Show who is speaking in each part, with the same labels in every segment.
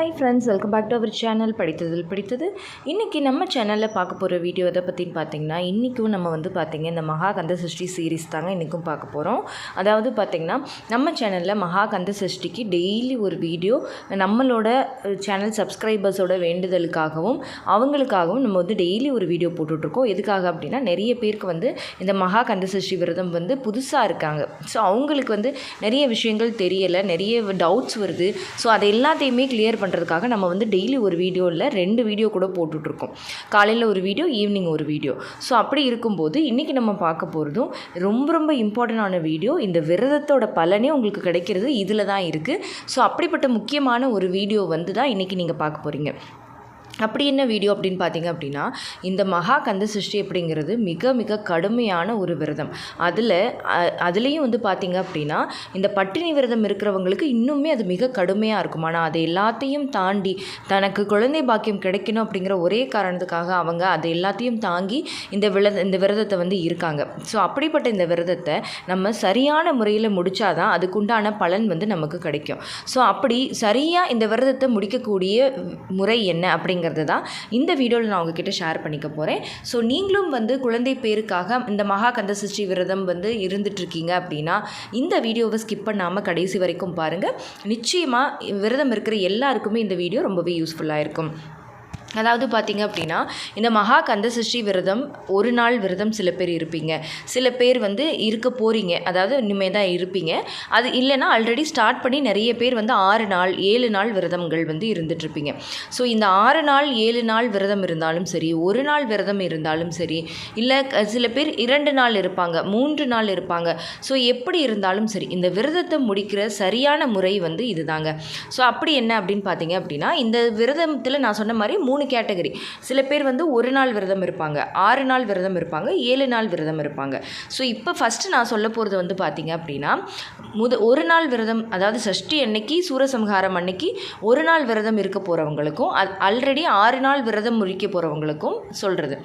Speaker 1: Hi friends welcome back to our channel Padithathil Pidithathu இன்றைக்கி நம்ம சேனலில் பார்க்க போகிற வீடியோ எதை பற்றின்னு பார்த்தீங்கன்னா இன்றைக்கும் நம்ம வந்து பார்த்திங்க இந்த மகா கந்த சஷ்டி சீரீஸ் தாங்க இன்றைக்கும் பார்க்க போகிறோம் அதாவது பார்த்திங்கன்னா நம்ம சேனலில் மகா கந்த சஷ்டிக்கு டெய்லி ஒரு வீடியோ நம்மளோட சேனல் சப்ஸ்கிரைபர்ஸோட வேண்டுதலுக்காகவும் அவங்களுக்காகவும் நம்ம வந்து டெய்லி ஒரு வீடியோ போட்டுட்ருக்கோம். எதுக்காக அப்படின்னா நிறைய பேருக்கு வந்து இந்த மகா கந்த சஷ்டி விரதம் வந்து புதுசாக இருக்காங்க. ஸோ அவங்களுக்கு வந்து நிறைய விஷயங்கள் தெரியலை நிறைய டவுட்ஸ் வருது. ஸோ அதை எல்லாத்தையுமே கிளியர் பண்ணுறதுக்காக நம்ம வந்து டெய்லி ஒரு வீடியோவில் ரெண்டு வீடியோ கூட போட்டுட்ருக்கோம். காலையில் ஒரு வீடியோ ஈவினிங் ஒரு வீடியோ ஸோ அப்படி இருக்கும்போது இன்றைக்கி நம்ம பார்க்க போகிறதும் ரொம்ப ரொம்ப இம்பார்ட்டண்டான வீடியோ இந்த விரதத்தோட பலனே உங்களுக்கு கிடைக்கிறது இதில் தான் இருக்குது ஸோ அப்படிப்பட்ட முக்கியமான ஒரு வீடியோ வந்து தான் இன்றைக்கி நீங்கள் பார்க்க போகிறீங்க அப்படி என்ன வீடியோ அப்படின்னு பார்த்தீங்க அப்படின்னா இந்த மகா கந்த சிருஷ்டி அப்படிங்கிறது மிக மிக கடுமையான ஒரு விரதம். அதில் அதுலேயும் வந்து பார்த்தீங்க அப்படின்னா இந்த பட்டினி விரதம் இருக்கிறவங்களுக்கு இன்னுமே அது மிக கடுமையாக இருக்கும். ஆனால் அதை எல்லாத்தையும் தாண்டி தனக்கு குழந்தை பாக்கியம் கிடைக்கணும் அப்படிங்கிற ஒரே காரணத்துக்காக அவங்க அதை எல்லாத்தையும் தாங்கி இந்த விரத இந்த விரதத்தை வந்து இருக்காங்க. ஸோ அப்படிப்பட்ட இந்த விரதத்தை நம்ம சரியான முறையில் முடித்தாதான் அதுக்குண்டான பலன் வந்து நமக்கு கிடைக்கும். ஸோ அப்படி சரியாக இந்த விரதத்தை முடிக்கக்கூடிய முறை என்ன அப்படிங்கிற அப்படிங்கிறது தான் இந்த வீடியோவில் நான் உங்ககிட்ட ஷேர் பண்ணிக்க போகிறேன் ஸோ நீங்களும் வந்து குழந்தை பேருக்காக இந்த மகா கந்த விரதம் வந்து இருந்துட்டுருக்கீங்க அப்படின்னா இந்த வீடியோவை ஸ்கிப் பண்ணாமல் கடைசி வரைக்கும் பாருங்கள் நிச்சயமாக விரதம் இருக்கிற எல்லாருக்குமே இந்த வீடியோ ரொம்பவே யூஸ்ஃபுல்லாக இருக்கும். அதாவது பார்த்திங்க அப்படின்னா இந்த மகா கந்த விரதம் ஒரு நாள் விரதம் சில பேர் இருப்பீங்க. சில பேர் வந்து இருக்க போகிறீங்க அதாவது இனிமேல் தான் இருப்பீங்க. அது இல்லைன்னா ஆல்ரெடி ஸ்டார்ட் பண்ணி நிறைய பேர் வந்து ஆறு நாள் ஏழு நாள் விரதங்கள் வந்து இருந்துகிட்ருப்பீங்க ஸோ இந்த ஆறு நாள் ஏழு நாள் விரதம் இருந்தாலும் சரி ஒரு நாள் விரதம் இருந்தாலும் சரி இல்லை சில பேர் இரண்டு நாள் இருப்பாங்க மூன்று நாள் இருப்பாங்க. ஸோ எப்படி இருந்தாலும் சரி இந்த விரதத்தை முடிக்கிற சரியான முறை வந்து இதுதாங்க. ஸோ அப்படி என்ன அப்படின்னு பார்த்தீங்க அப்படின்னா இந்த விரதத்தில் நான் சொன்ன மாதிரி மூணு மூணு கேட்டகரி. சில பேர் வந்து ஒரு நாள் விரதம் இருப்பாங்க ஆறு நாள் விரதம் இருப்பாங்க ஏழு நாள் விரதம் இருப்பாங்க. ஸோ இப்போ ஃபஸ்ட்டு நான் சொல்ல போகிறது வந்து பார்த்திங்க அப்படின்னா முத ஒரு நாள் விரதம் அதாவது சஷ்டி அன்னைக்கு சூரசம்ஹாரம் அன்னைக்கு ஒரு நாள் விரதம் இருக்க போகிறவங்களுக்கும் அது ஆல்ரெடி ஆறு நாள் விரதம் முடிக்க போகிறவங்களுக்கும் சொல்கிறது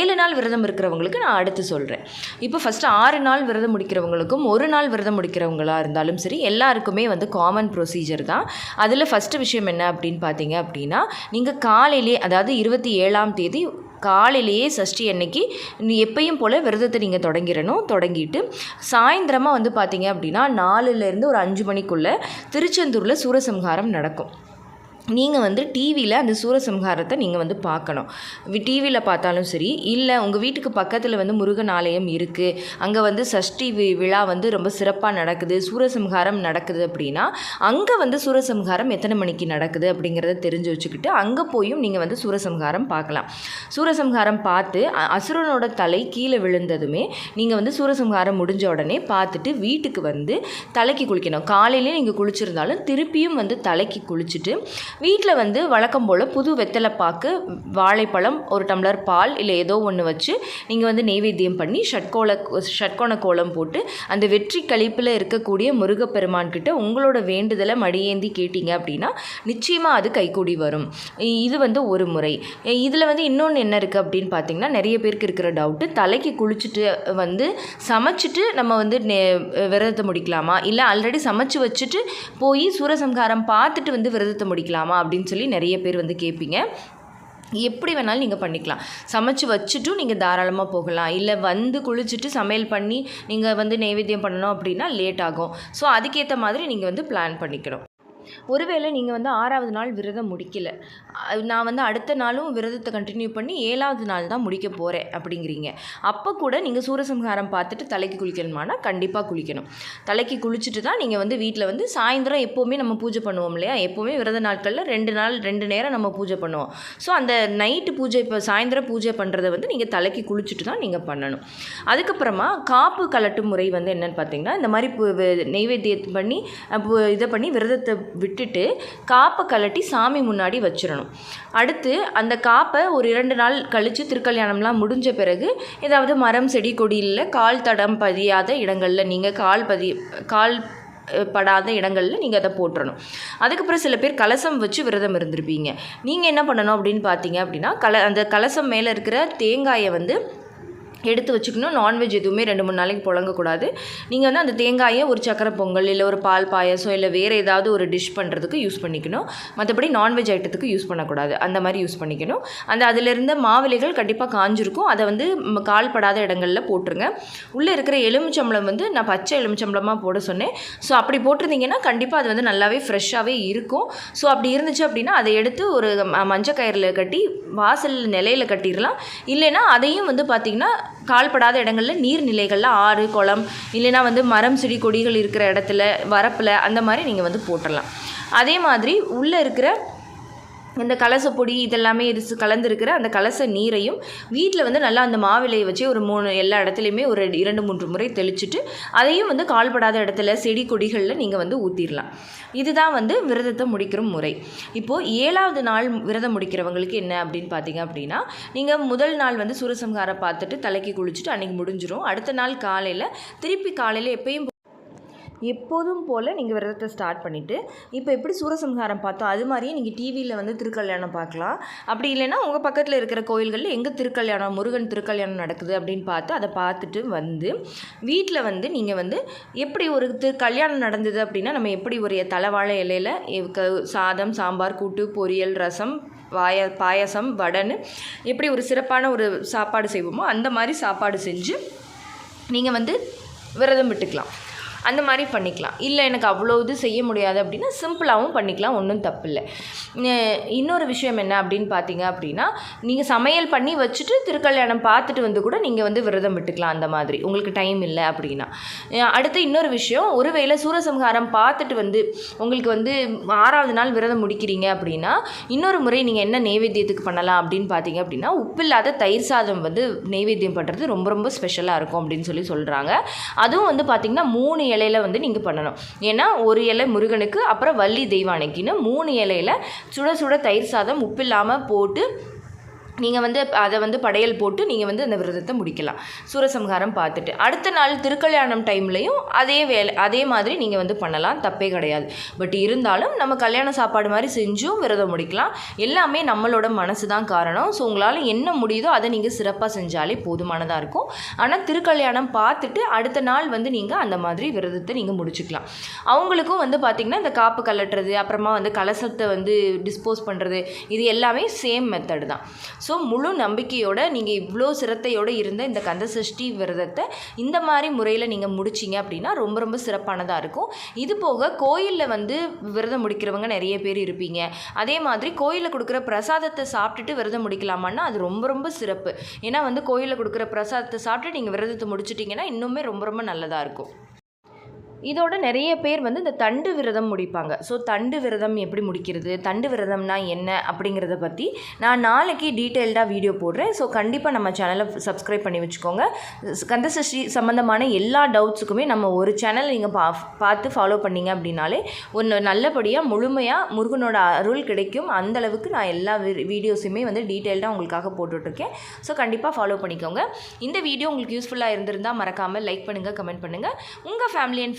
Speaker 1: ஏழு நாள் விரதம் இருக்கிறவங்களுக்கு நான் அடுத்து சொல்கிறேன் இப்போ ஃபஸ்ட்டு ஆறு நாள் விரதம் முடிக்கிறவங்களுக்கும் ஒரு நாள் விரதம் முடிக்கிறவங்களாக இருந்தாலும் சரி எல்லாருக்குமே வந்து காமன் ப்ரொசீஜர் தான். அதில் ஃபஸ்ட்டு விஷயம் என்ன அப்படின்னு பார்த்தீங்க அப்படின்னா நீங்கள் காலையிலே அதாவது இருபத்தி ஏழாம் தேதி காலையிலேயே சஷ்டி அன்னைக்கு எப்பயும் போல் விரதத்தை நீங்கள் தொடங்கிடணும் தொடங்கிட்டு சாயந்தரமாக வந்து பார்த்தீங்க அப்படின்னா நாலுலேருந்து ஒரு அஞ்சு மணிக்குள்ளே திருச்செந்தூரில் சூரசம்ஹாரம் நடக்கும். நீங்கள் வந்து டிவியில் அந்த சூரசம்ஹாரத்தை நீங்கள் வந்து பார்க்கணும். டிவியில் பார்த்தாலும் சரி இல்லை உங்கள் வீட்டுக்கு பக்கத்தில் வந்து முருகன் ஆலயம் இருக்குது அங்கே வந்து சஷ்டி வி விழா வந்து ரொம்ப சிறப்பாக நடக்குது. சூரசம்ஹாரம் நடக்குது அப்படின்னா அங்கே வந்து சூரசம்ஹாரம் எத்தனை மணிக்கு நடக்குது அப்படிங்கிறத தெரிஞ்சு வச்சுக்கிட்டு அங்கே போயும் நீங்கள் வந்து சூரசம்ஹாரம் பார்க்கலாம். சூரசம்ஹாரம் பார்த்து அசுரனோட தலை கீழே விழுந்ததுமே நீங்கள் வந்து சூரசம்ஹாரம் முடிஞ்ச உடனே பார்த்துட்டு வீட்டுக்கு வந்து தலைக்கு குளிக்கணும். காலையிலே நீங்கள் குளிச்சிருந்தாலும் திருப்பியும் வந்து தலைக்கு குளிச்சுட்டு வீட்டில் வந்து வழக்கம் போல் புது வெத்தலைப்பாக்கு வாழைப்பழம் ஒரு டம்ளர் பால் இல்லை ஏதோ ஒன்று வச்சு நீங்கள் வந்து நெய்வேத்தியம் பண்ணி ஷட்கோள ஷட்கோண கோலம் போட்டு அந்த வெற்றி கழிப்பில் இருக்கக்கூடிய முருகப்பெருமான்கிட்ட உங்களோட வேண்டுதலை மடியேந்தி கேட்டீங்க அப்படின்னா நிச்சயமாக அது கைகூடி வரும். இது வந்து ஒரு முறை. இதில் வந்து இன்னொன்று என்ன இருக்குது அப்படின்னு பார்த்தீங்கன்னா நிறைய பேருக்கு இருக்கிற டவுட்டு தலைக்கு குளிச்சுட்டு வந்து சமைச்சிட்டு நம்ம வந்து விரதத்தை முடிக்கலாமா? இல்லை ஆல்ரெடி சமைச்சு வச்சுட்டு போய் சூரசம்ஹாரம் பார்த்துட்டு வந்து விரதத்தை முடிக்கலாமா? பண்ணலாமா அப்படின்னு சொல்லி நிறைய பேர் வந்து கேட்பீங்க. எப்படி வேணாலும் நீங்கள் பண்ணிக்கலாம். சமைச்சு வச்சுட்டும் நீங்கள் தாராளமாக போகலாம். இல்லை வந்து குளிச்சுட்டு சமையல் பண்ணி நீங்கள் வந்து நைவேத்தியம் பண்ணணும் அப்படின்னா லேட் ஆகும். ஸோ அதுக்கேற்ற மாதிரி நீங்கள் வந்து பிளான் பண்ணிக்கணும். ஒருவேளை நீங்கள் வந்து ஆறாவது நாள் விரதம் முடிக்கல. நான் வந்து அடுத்த நாளும் விரதத்தை கண்டினியூ பண்ணி ஏழாவது நாள் தான் முடிக்க போகிறேன் அப்படிங்கிறீங்க. அப்போ கூட நீங்கள் சூரசம்ஹாரம் பார்த்துட்டு தலைக்கு குளிக்கணுமானா கண்டிப்பாக குளிக்கணும். தலைக்கு குளிச்சுட்டு தான் நீங்கள் வந்து வீட்டில் வந்து சாயந்தரம் எப்போவுமே நம்ம பூஜை பண்ணுவோம் இல்லையா? எப்போவுமே விரத நாட்களில் ரெண்டு நாள் ரெண்டு நேரம் நம்ம பூஜை பண்ணுவோம். ஸோ அந்த நைட்டு பூஜை இப்போ சாயந்தரம் பூஜை பண்ணுறதை வந்து நீங்கள் தலைக்கு குளிச்சுட்டு தான் நீங்கள் பண்ணணும். அதுக்கப்புறமா காப்பு கலட்டும் முறை வந்து என்னென்னு பார்த்தீங்கன்னா இந்த மாதிரி நெய்வேத்தியம் பண்ணி இதை பண்ணி விரதத்தை விட்டுட்டு காப்பை கலட்டி சாமி முன்னாடி வச்சிடணும். அடுத்து அந்த காப்பை ஒரு இரண்டு நாள் கழித்து திருக்கல்யாணம்லாம் முடிஞ்ச பிறகு ஏதாவது மரம் செடி கொடியில் கால் தடம் பதியாத இடங்களில் நீங்கள் கால் பதி கால் படாத இடங்களில் நீங்கள் அதை போட்டுறணும். அதுக்கப்புறம் சில பேர் கலசம் வச்சு விரதம் இருந்திருப்பீங்க. நீங்கள் என்ன பண்ணணும் அப்படின்னு பார்த்தீங்க அப்படின்னா கல அந்த கலசம் மேலே இருக்கிற தேங்காயை வந்து எடுத்து வச்சுக்கணும். நான்வெஜ் எதுவுமே ரெண்டு மூணு நாளைக்கு புழங்கக்கூடாது. நீங்கள் வந்து அந்த தேங்காயை ஒரு சக்கரை பொங்கல் இல்லை ஒரு பால் பாயசம் இல்லை வேறு ஏதாவது ஒரு டிஷ் பண்ணுறதுக்கு யூஸ் பண்ணிக்கணும். மற்றபடி நான்வெஜ் ஐட்டத்துக்கு யூஸ் பண்ணக்கூடாது. அந்த மாதிரி யூஸ் பண்ணிக்கணும். அந்த அதிலிருந்த மாவிலைகள் கண்டிப்பாக காஞ்சிருக்கும். அதை வந்து கால்படாத இடங்களில் போட்டுருங்க. உள்ளே இருக்கிற எலுமிச்சம்பழம் வந்து நான் பச்சை எலுமிச்சம்பழமாக போட சொன்னேன். ஸோ அப்படி போட்டிருந்தீங்கன்னா கண்டிப்பாக அது வந்து நல்லாவே ஃப்ரெஷ்ஷாகவே இருக்கும். ஸோ அப்படி இருந்துச்சு அப்படின்னா அதை எடுத்து ஒரு ம- மஞ்சள் கயிறில் கட்டி வாசல் நிலையில் கட்டிடலாம். இல்லைன்னா அதையும் வந்து பார்த்திங்கன்னா கால்படாத இடங்களில் நீர்நிலைகளில் ஆறு குளம் இல்லைன்னா வந்து மரம் செடி கொடிகள் இருக்கிற இடத்துல வரப்பில் அந்த மாதிரி நீங்கள் வந்து போட்டுடலாம் அதே மாதிரி உள்ளே இருக்கிற இந்த கலச பொடி இதெல்லாமே இருசு கலந்துருக்கிற அந்த கலச நீரையும் வீட்டில் வந்து நல்லா அந்த மாவிலையை வச்சு ஒரு மூணு எல்லா இடத்துலையுமே ஒரு இரண்டு மூன்று முறை தெளிச்சுட்டு அதையும் வந்து கால்படாத இடத்துல செடி கொடிகளில் நீங்கள் வந்து ஊற்றிடலாம் இதுதான் வந்து விரதத்தை முடிக்கிற முறை. இப்போது ஏழாவது நாள் விரதம் முடிக்கிறவங்களுக்கு என்ன அப்படின்னு பார்த்தீங்க அப்படின்னா நீங்கள் முதல் நாள் வந்து சூரசம்ஹாரம் பார்த்துட்டு தலைக்கு குளிச்சுட்டு அன்றைக்கி முடிஞ்சிடும் அடுத்த நாள் காலையில் திருப்பி காலையில் எப்பயும் எப்போதும் போல் நீங்கள் விரதத்தை ஸ்டார்ட் பண்ணிவிட்டு இப்போ எப்படி சூரசம்ஹாரம் பார்த்தோம் அது மாதிரியே நீங்கள் டிவியில் வந்து திருக்கல்யாணம் பார்க்கலாம். அப்படி இல்லைன்னா உங்கள் பக்கத்தில் இருக்கிற கோயில்களில் எங்கே திருக்கல்யாணம் முருகன் திருக்கல்யாணம் நடக்குது அப்படின்னு பார்த்து அதை பார்த்துட்டு வந்து வீட்டில் வந்து நீங்கள் வந்து எப்படி ஒரு திரு கல்யாணம் நடந்தது அப்படின்னா நம்ம எப்படி ஒரு தலைவாழை இலையில் க- சாதம் சாம்பார் கூட்டு பொரியல் ரசம் பாய பாயசம் வடன்னு எப்படி ஒரு சிறப்பான ஒரு சாப்பாடு செய்வோமோ அந்த மாதிரி சாப்பாடு செஞ்சு நீங்கள் வந்து விரதம் விட்டுக்கலாம். அந்த மாதிரி பண்ணிக்கலாம். இல்லை எனக்கு அவ்வளோ இது செய்ய முடியாது அப்படின்னா சிம்பிளாகவும் பண்ணிக்கலாம் ஒன்றும் தப்பில்லை. இல்லை இன்னொரு விஷயம் என்ன அப்படின்னு பார்த்தீங்க அப்படின்னா நீங்கள் சமையல் பண்ணி வச்சுட்டு திருக்கல்யாணம் பார்த்துட்டு வந்து கூட நீங்கள் வந்து விரதம் விட்டுக்கலாம் அந்த மாதிரி. உங்களுக்கு டைம் இல்லை அப்படின்னா. அடுத்து இன்னொரு விஷயம் ஒருவேளை சூரசம்ஹாரம் பார்த்துட்டு வந்து உங்களுக்கு வந்து ஆறாவது நாள் விரதம் முடிக்கிறீங்க அப்படின்னா இன்னொரு முறை நீங்கள் என்ன நெய்வேத்தியத்துக்கு பண்ணலாம் அப்படின்னு பார்த்தீங்க அப்படின்னா உப்பில்லாத தயிர் சாதம் வந்து நெய்வேத்தியம் பண்ணுறது ரொம்ப ரொம்ப ஸ்பெஷலாக இருக்கும் அப்படின்னு சொல்லி சொல்கிறாங்க அதுவும் வந்து பார்த்திங்கன்னா மூணு இலையில வந்து நீங்கள் பண்ணணும். ஏன்னா ஒரு இலை முருகனுக்கு அப்புறம் வள்ளி தெய்வானைக்குன்னு மூணு இலையில சுட சுட தயிர் சாதம் உப்பு இல்லாமல் போட்டு நீங்கள் வந்து அதை வந்து படையல் போட்டு நீங்கள் வந்து அந்த விரதத்தை முடிக்கலாம். சூரசம்ஹாரம் பார்த்துட்டு. அடுத்த நாள் திருக்கல்யாணம் டைம்லையும் அதே வேலை அதே மாதிரி நீங்கள் வந்து பண்ணலாம். தப்பே கிடையாது. பட் இருந்தாலும் நம்ம கல்யாண சாப்பாடு மாதிரி செஞ்சும் விரதம் முடிக்கலாம். எல்லாமே நம்மளோட மனசு தான் காரணம். ஸோ உங்களால் என்ன முடியுதோ அதை நீங்கள் சிறப்பாக செஞ்சாலே போதுமானதாக இருக்கும். ஆனால் திருக்கல்யாணம் பார்த்துட்டு அடுத்த நாள் வந்து நீங்கள் அந்த மாதிரி விரதத்தை நீங்கள் முடிச்சுக்கலாம். அவங்களுக்கும் வந்து பார்த்திங்கன்னா இந்த காப்பு கலட்டுறது அப்புறமா வந்து கலசத்தை வந்து டிஸ்போஸ் பண்ணுறது இது எல்லாமே சேம் மெத்தடு தான். ஸோ முழு நம்பிக்கையோட நீங்கள் இவ்வளோ சிரத்தையோடு இருந்த இந்த கந்த சஷ்டி விரதத்தை இந்த மாதிரி முறையில் நீங்கள் முடிச்சிங்க அப்படின்னா ரொம்ப ரொம்ப சிறப்பானதாக இருக்கும். இது போக கோயிலில் வந்து விரதம் முடிக்கிறவங்க நிறைய பேர் இருப்பீங்க. அதே மாதிரி கோயிலில் கொடுக்குற பிரசாதத்தை சாப்பிட்டுட்டு விரதம் முடிக்கலாமான்னா அது ரொம்ப ரொம்ப சிறப்பு. ஏன்னா வந்து கோயிலில் கொடுக்குற பிரசாதத்தை சாப்பிட்டு நீங்கள் விரதத்தை முடிச்சிட்டிங்கன்னா இன்னுமே ரொம்ப ரொம்ப நல்லதாக இருக்கும். இதோட நிறைய பேர் வந்து இந்த தண்டு விரதம் முடிப்பாங்க. ஸோ தண்டு விரதம் எப்படி முடிக்கிறது? தண்டு விரதம்னா என்ன? அப்படிங்கிறத பற்றி நான் நாளைக்கு டீட்டெயில்டாக வீடியோ போடுறேன். ஸோ கண்டிப்பாக நம்ம சேனலை சப்ஸ்கிரைப் பண்ணி வச்சுக்கோங்க. கந்தசஷ்டி சம்மந்தமான எல்லா டவுட்ஸுக்குமே நம்ம ஒரு சேனல் நீங்கள் பா பார்த்து ஃபாலோ பண்ணீங்க அப்படின்னாலே ஒன்று நல்லபடியாக முழுமையாக முருகனோட அருள் கிடைக்கும். அந்த அளவுக்கு நான் எல்லா வீடியோஸுமே வந்து டீட்டெயில்டாக உங்களுக்காக போட்டுட்ருக்கேன். ஸோ கண்டிப்பாக ஃபாலோ பண்ணிக்கோங்க. இந்த வீடியோ உங்களுக்கு யூஸ்ஃபுல்லாக இருந்திருந்தால் மறக்காமல் லைக் பண்ணுங்கள் கமெண்ட் பண்ணுங்கள் உங்கள் ஃபேமிலி அண்ட்